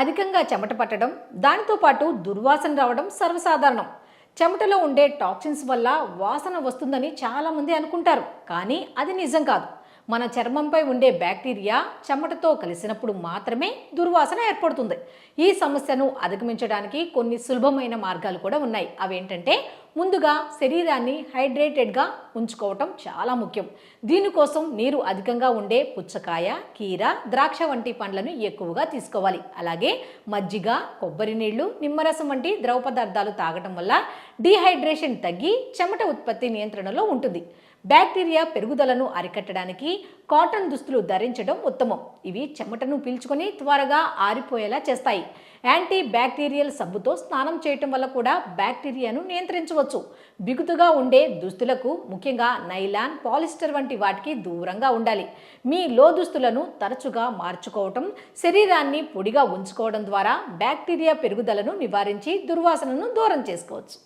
అధికంగా చెమట పట్టడం దానితో పాటు దుర్వాసన రావడం సర్వసాధారణం. చెమటలో ఉండే టాక్సిన్స్ వల్ల వాసన వస్తుందని చాలామంది అనుకుంటారు కానీ అది నిజం కాదు. మన చర్మంపై ఉండే బ్యాక్టీరియా చెమటతో కలిసినప్పుడు మాత్రమే దుర్వాసన ఏర్పడుతుంది. ఈ సమస్యను అధిగమించడానికి కొన్ని సులభమైన మార్గాలు కూడా ఉన్నాయి. అవేంటంటే ముందుగా శరీరాన్ని హైడ్రేటెడ్గా ఉంచుకోవటం చాలా ముఖ్యం. దీనికోసం నీరు అధికంగా ఉండే పుచ్చకాయ కీర ద్రాక్ష వంటి పండ్లను ఎక్కువగా తీసుకోవాలి. అలాగే మజ్జిగ కొబ్బరి నీళ్ళు నిమ్మరసం వంటి ద్రవ పదార్థాలు తాగటం వల్ల డీహైడ్రేషన్ తగ్గి చెమట ఉత్పత్తి నియంత్రణలో ఉంటుంది. బ్యాక్టీరియా పెరుగుదలను అరికట్టడానికి కాటన్ దుస్తులు ధరించడం ఉత్తమం. ఇవి చెమటను పీల్చుకొని త్వరగా ఆరిపోయేలా చేస్తాయి. యాంటీ బ్యాక్టీరియల్ సబ్బుతో స్నానం చేయటం వల్ల కూడా బ్యాక్టీరియాను నియంత్రించవచ్చు. బిగుతుగా ఉండే దుస్తులకు ముఖ్యంగా నైలాన్ పాలిస్టర్ వంటి వాటికి దూరంగా ఉండాలి. మీ లో దుస్తులను తరచుగా మార్చుకోవటం శరీరాన్ని పొడిగా ఉంచుకోవడం ద్వారా బ్యాక్టీరియా పెరుగుదలను నివారించి దుర్వాసనను దూరం చేసుకోవచ్చు.